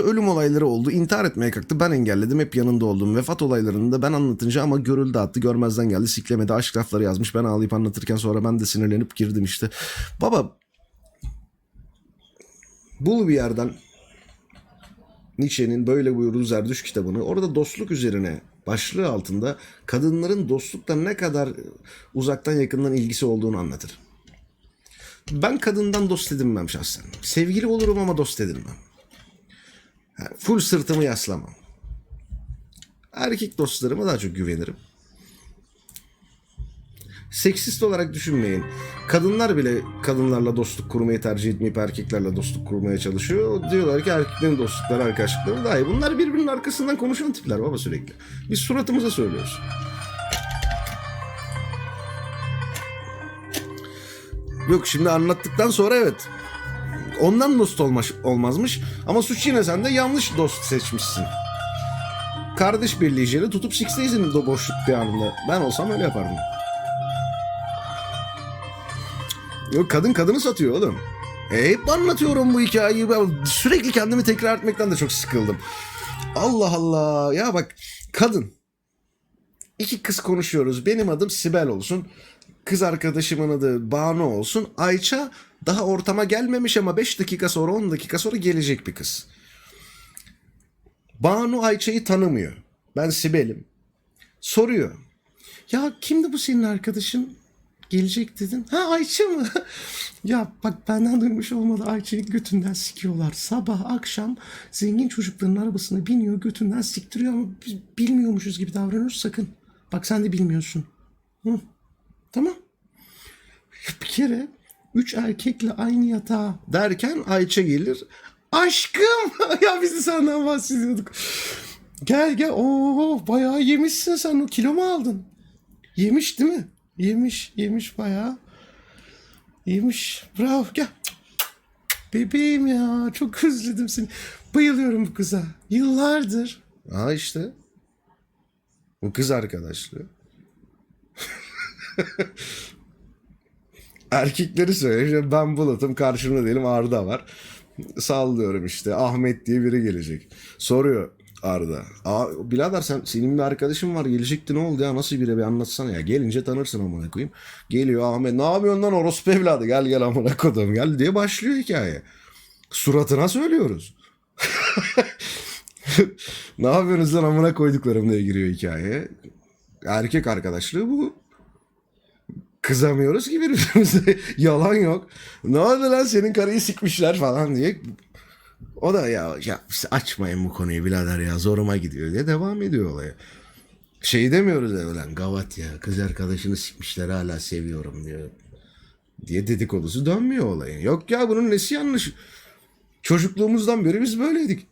ölüm olayları oldu. intihar etmeye kalktı. Ben engelledim. Hep yanında oldum. Vefat olaylarını da ben anlatınca ama görüldü attı. Görmezden geldi. Siklemedi. Aşk lafları yazmış. Ben ağlayıp anlatırken sonra ben de sinirlenip girdim işte. Baba bul bir yerden Nietzsche'nin böyle buyurduğu Zerdüş kitabını orada dostluk üzerine başlığı altında kadınların dostlukla ne kadar uzaktan yakından ilgisi olduğunu anlatır. Ben kadından dost edinmem şahsen. Sevgili olurum ama dost edinmem. Yani full sırtımı yaslamam. Erkek dostlarıma daha çok güvenirim. Seksist olarak düşünmeyin. Kadınlar bile kadınlarla dostluk kurmayı tercih etmeyip erkeklerle dostluk kurmaya çalışıyor. Diyorlar ki erkeklerin dostlukları, arkadaşlıkları daha iyi. Bunlar birbirinin arkasından konuşan tipler baba sürekli. Biz suratımıza söylüyoruz. Yok şimdi anlattıktan sonra evet. Ondan dost olmaz, olmazmış. Ama suç yine sende yanlış dost seçmişsin. Kardeş birliğiyle tutup Six'teysin o boşluk bir anında. Ben olsam öyle yapardım. Yok kadın kadını satıyor oğlum. E, hep anlatıyorum bu hikayeyi. Ben sürekli kendimi tekrar etmekten de çok sıkıldım. Allah Allah. Ya bak kadın. İki kız konuşuyoruz. Benim adım Sibel olsun. Kız arkadaşımın adı Banu olsun. Ayça daha ortama gelmemiş ama 5 dakika sonra 10 dakika sonra gelecek bir kız. Banu Ayça'yı tanımıyor. Ben Sibel'im. Soruyor. Ya kimdi bu senin arkadaşın? Gelecek dedin. Ha Ayça mı? ya bak benden duymuş olmadı Ayça'yı götünden sikiyorlar. Sabah akşam zengin çocukların arabasına biniyor götünden siktiriyor ama bilmiyormuşuz gibi davranıyoruz sakın. Bak sen de bilmiyorsun. Hı. Tamam. Bir kere üç erkekle aynı yatağa derken Ayça gelir. Aşkım ya biz de senden bahsediyorduk. Gel gel. Oo bayağı yemişsin sen. O kilo mu aldın? Yemiş değil mi? Yemiş, yemiş bayağı. Yemiş. Bravo gel. Bebeğim ya çok özledim seni. Bayılıyorum bu kıza. Yıllardır. Ha işte. Bu kız arkadaşlığı. Erkekleri söylüyor. Ben Bulat'ım karşımda değilim Arda var. Sallıyorum işte Ahmet diye biri gelecek. Soruyor Arda. Aa, birader sen senin bir arkadaşın var gelecekti ne oldu ya nasıl biri bir anlatsana ya. Gelince tanırsın amına koyayım. Geliyor Ahmet ne yapıyorsun lan orospu evladı gel gel amına kodum gel diye başlıyor hikaye. Suratına söylüyoruz. ne yapıyorsunuz lan amına koyduklarım diye giriyor hikaye. Erkek arkadaşlığı bu. Kızamıyoruz ki birbirimize. Yalan yok. Ne oldu lan senin karıyı sikmişler falan diye. O da ya, ya açmayın bu konuyu birader ya zoruma gidiyor diye devam ediyor olaya. Şey demiyoruz ya lan gavat ya kız arkadaşını sikmişler hala seviyorum diyor. Diye dedikodusu dönmüyor olayın. Yok ya bunun nesi yanlış. Çocukluğumuzdan beri biz böyleydik.